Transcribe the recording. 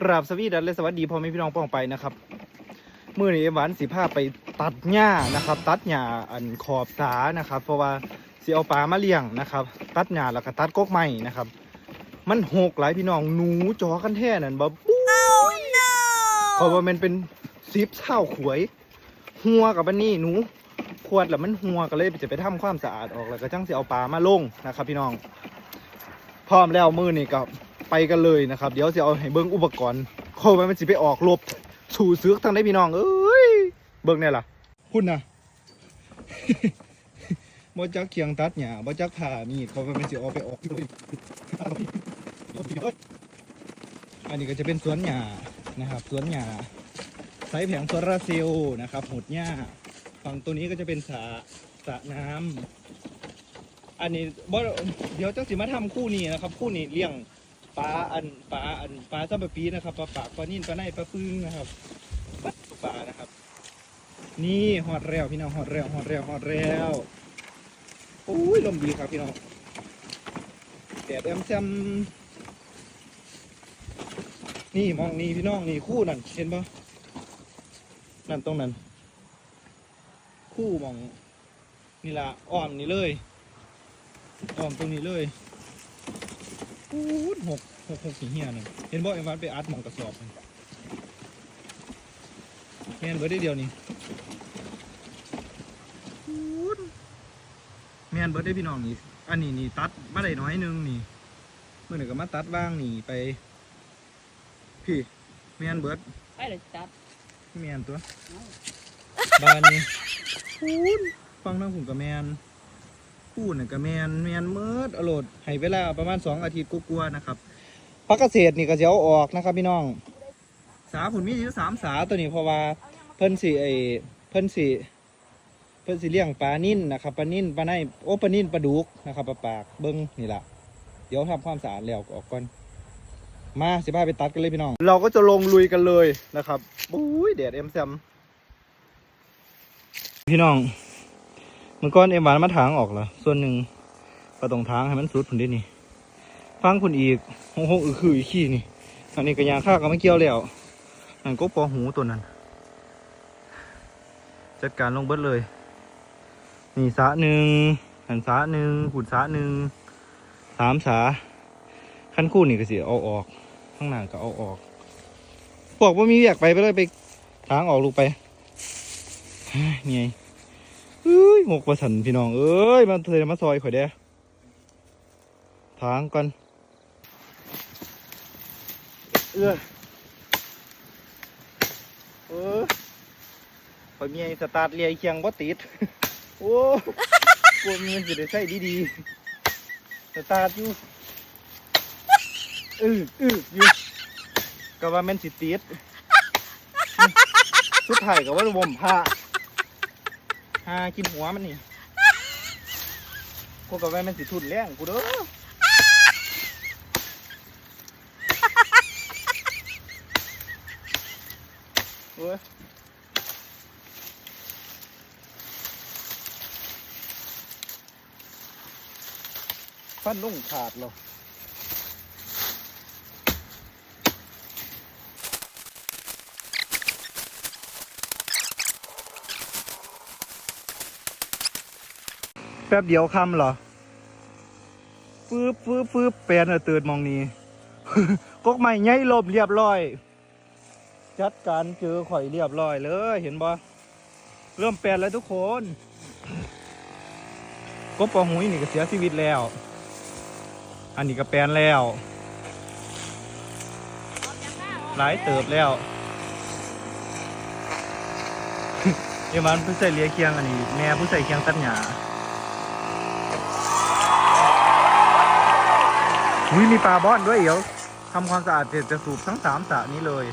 กราบสวีดัสและสวัสดีพ่อแม่พี่น้องป้องไปนะครับมื่อนี้หวานสีผ้าไปตัดหญ้านะครับ ตัดหญ้าอันขอบสานะครับ เพราะว่าสีเอาปลามาเลี้ยงนะครับ ตัดหญ้าแล้วก็ตัดกกไม้นะครับ มันหกหลายพี่น้องหนูจอกันแท่นั่นบ่ปุ๊บเพราะว่ามันเป็นซิปเท่าขวย หัวกับอันนี้หนูขวดแล้วมันหัวก็เลยจะไปทำความสะอาดออกแล้วก็จังสิเอาปลามาลงนะครับ พี่น้อง พร้อมแล้วมือนี่ก็ ไปกันเลยนะครับ เดี๋ยวจะเอาให้เบิ้งอุปกรณ์โคไว้มันสิไปออกลบสู่เสือกทางได้พี่น้อง เอ้ย เบิ้งเนี่ยล่ะพุ่นนะบ่จักเคียงตัดหญ้าบ่จักผ่ามีดเขาไปมันสิเอาไปออกอันนี้ก็จะเป็นสวนหญ้านะครับ สวนหญ้าใช้แผงโซลาร์เซลล์นะครับหดหญ้าฝั่งตัวนี้ก็จะเป็นสระสระน้ำอันนี้บ่เดี๋ยวเจังสิมาทำคู่นี้นะครับ คู่นี้เลี้ยง ปลาอันปลาอันปลาซับปะปีนะครับปลาปากปลานิ่นปลาในปลาปึ้งนะครับปลานะครับ นี่หอดแล้วพี่น้องหอดแล้วหอดแล้วหอดแล้วโอ้ยลมดีครับพี่น้องแดดแอมแซมนี่มองนี่พี่น้องนี่คู่นั่นเห็นปะนั่นตรงนั้น คู่มองนี่ละอ้อมนี่เลยอ้อมตรงนี้เลย ปูดหกหกหกสีเฮียหนึ่งเห็นบอกไอ้วันไปอัดหมองกระสอบนั่นแม่นเบิดได้เดียวนี่ปูดแม่นเบิดได้พี่น้องนี่อันนี้นี่ตัดมาได้น้อยหนึงนี่เมื่อหนึ่งก็มาตัดว่างนี่ไป พี่แม่นเบิดไปเลยจับแม่นตัวบ้านนี้ปูดฟังน้ำผมกับแมน พูดน่ะก็แมนแมนเมิดอโลดให้เวลาประมาณสองอาทิตย์กลัวๆนะครับพักเกษตรนี่ก็จะเอาออกนะครับพี่น้อง สาผุนมีอยู่สามสาตัวนี้เพราะว่าเพิ่นสิไอเพิ่นสิเพิ่นสิเลี้ยงปลานิ่นนะครับปลานิ่นปลาในโอ้ปลานิ่นปลาดุกนะครับปลาปากเบิ้งนี่แหละเดี๋ยวทำความสะอาดแล้วออกก่อนมาสิพาไปตัดกันเลยพี่น้อง เราก็จะลงลุยกันเลยนะครับบุ้ยแดดเอ็มแซมพี่น้อง มื่อก่อนเอ็มวานมาถางออกเหรอส่วนหนึ่งก็ต้องทางให้มันสุดผุนได้นี่ฟังผุนอีกหงหงอือคืออีขี้นี่อันนี้ก็ยาข้าก็ไม่เกี่ยวแล้วนั่นก็ปอหูตัวนั้น จัดการลงเบิดเลย นี่สาหนึ่งหันสาหนึ่งขุดสาหนึ่งสามสาขั้นคู่นี่ก็สิเอาออก ข้างหน้าก็เอาออกบอกว่ามีอยากไปไปเลยไปทางออกลูกไปเฮ้ยเหนี่ย เอ้ยหกประสันพี่น้อง เอ้ย มาเทมาซอยข่อยเด้ทางก่อนเออเออข่อยมีไอ้สตาร์ทเรียเคียงบ่ติด โอ้กลัวมีมันจะได้ใช้ดีๆสตาร์ทอยู่เออเอออยู่ก็ว่าแมันสิติดสุดท้ายก็ว่าบ่มผ้า หากินหัวมันนี่ กูกับแม่มันสิทุนแรงกูเด้อเว้ยฟันลุ่งขาดเหรอ แป๊บเดียวคำเหรอฟืบฟืบฟืบแปลนอะตื่นมองนี้กกใหม่ใหญ่ลมเรียบร้อย จัดการเจอข่อยเรียบร้อยเลยเห็นบ่เริ่มแปลนแล้วทุกคนกบปอหุยนี่ก็เสียชีวิตแล้ว อันนี้ก็แปลนแล้ว หลายเติบแล้วเดี๋ยวมันผู้ใส่เลียเคียงอันนี้แม่ผู้ใส่เคียงตัดหญ้า อุ้ยมีปลาบอนด้วยเดี๋ยวทำความสะอาดเสร็จจะสูบทั้งสามสระนี้เลย